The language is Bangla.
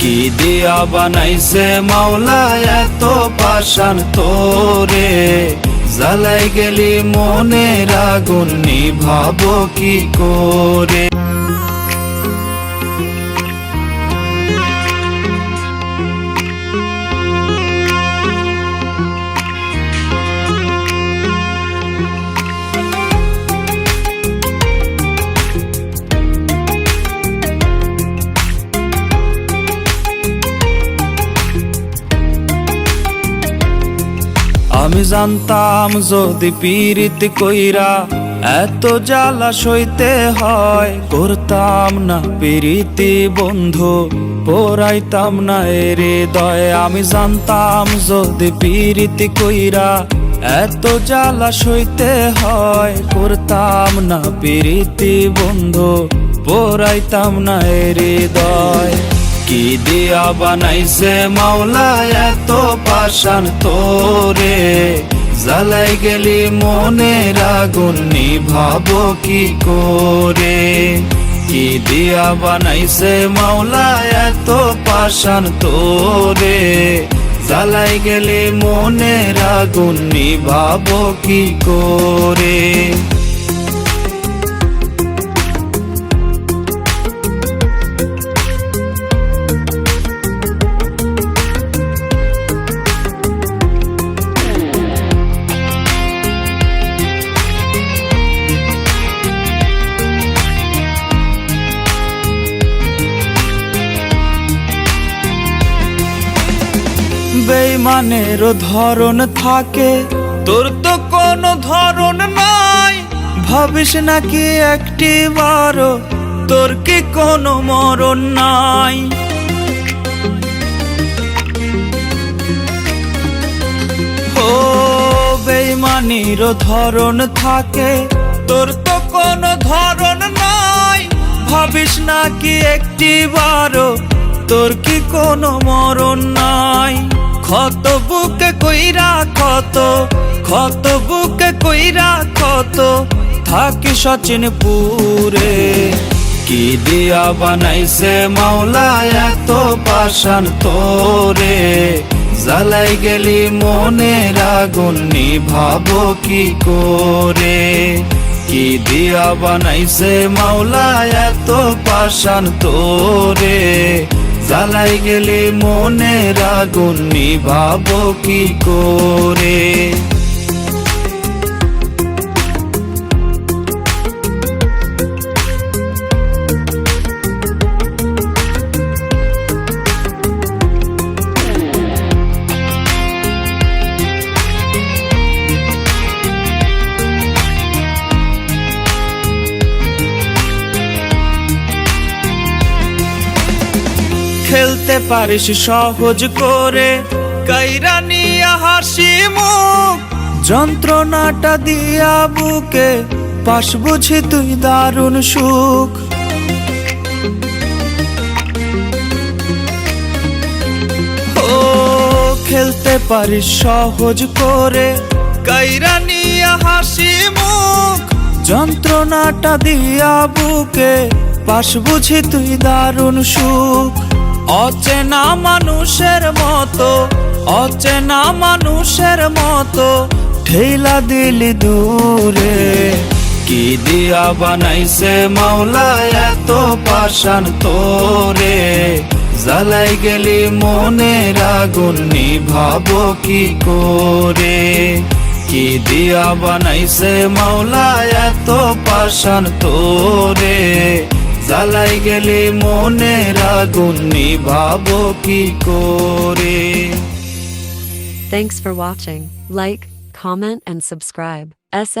কি দিয়া বানাইছে মাওলা এত পাশান তোরে? জ্বালাই গেলি মনের আগুন নিভাবো কি করে? আমি জানতাম যদি পীড়িত কইরা এত জ্বালা সইতে হয়, করতাম না পীড়িতি বন্ধু পড়াইতাম না এর দয় আমি জানতাম যদি পীড়িতি কইরা এত জ্বালা সইতে হয়, করতাম না পীড়িতি বন্ধু পড়াইতাম না এর হৃদয়। কি দিয়া বানাইছে মাওলা এত পাশান তোরে? জ্বালাই গেলি মনের আগুন, নিভাবো কি করে? কি দিয়া বানাইছে মাওলা এত পাশান তোরে? জ্বালাই গেলি মনের আগুন, নিভাবো কি করে? বেইমানেরও ধরন থাকে। তোর তো কোনো ধরন নাই। ভাবিস নাকি একটি বারো তোর কি কোনো মরণ নাই? ও বেইমানিরও ধরন থাকে। তোর তো কোনো ধরন নাই। ভাবিস নাকি একটি বারো তোর কি কোনো মরণ নাই? ক্ষত বুকে কইরা ক্ষত ক্ষত বুকে কইরা ক্ষত। থাকি সচিন পুরে কি দিয়া বানাইছে মাওলা এত পাশান তোরে? জ্বালাই গেলি মনের আগুন, নিভাবো কি করে? কি দিয়া বানাইছে মাওলা এত পাশান তোরে? জ্বালাই গেলে মনের আগুন নিভাবো কি করে? খেলতে পারিস সহজ করে। কাইরা হাসি মুখ, যন্ত্রণাটা দিয়া বুকে, পাশ বুঝি তুই দারুণ সুখ। ও, খেলতে পারিস সহজ করে। কাইরা হাসি মুখ, যন্ত্রণাটা দিয়া বুকে, পাশ বুঝি তুই দারুণ সুখ। অচেনা মানুষের মতো, অচেনা মানুষের মতো ঠেলা দিলি দূরে। কি দিয়া বানাইছে মাওলা এত পাশান তোরে? জ্বালাই গেলি মনের আগুন, নিভাবো কি করে? কি দিয়া বানাইছে মাওলা এত পাশান তোরে? জ্বালাই গেলি মনের আগুন নিভাবো কি করে Thanks for watching. Like, comment, and subscribe. SF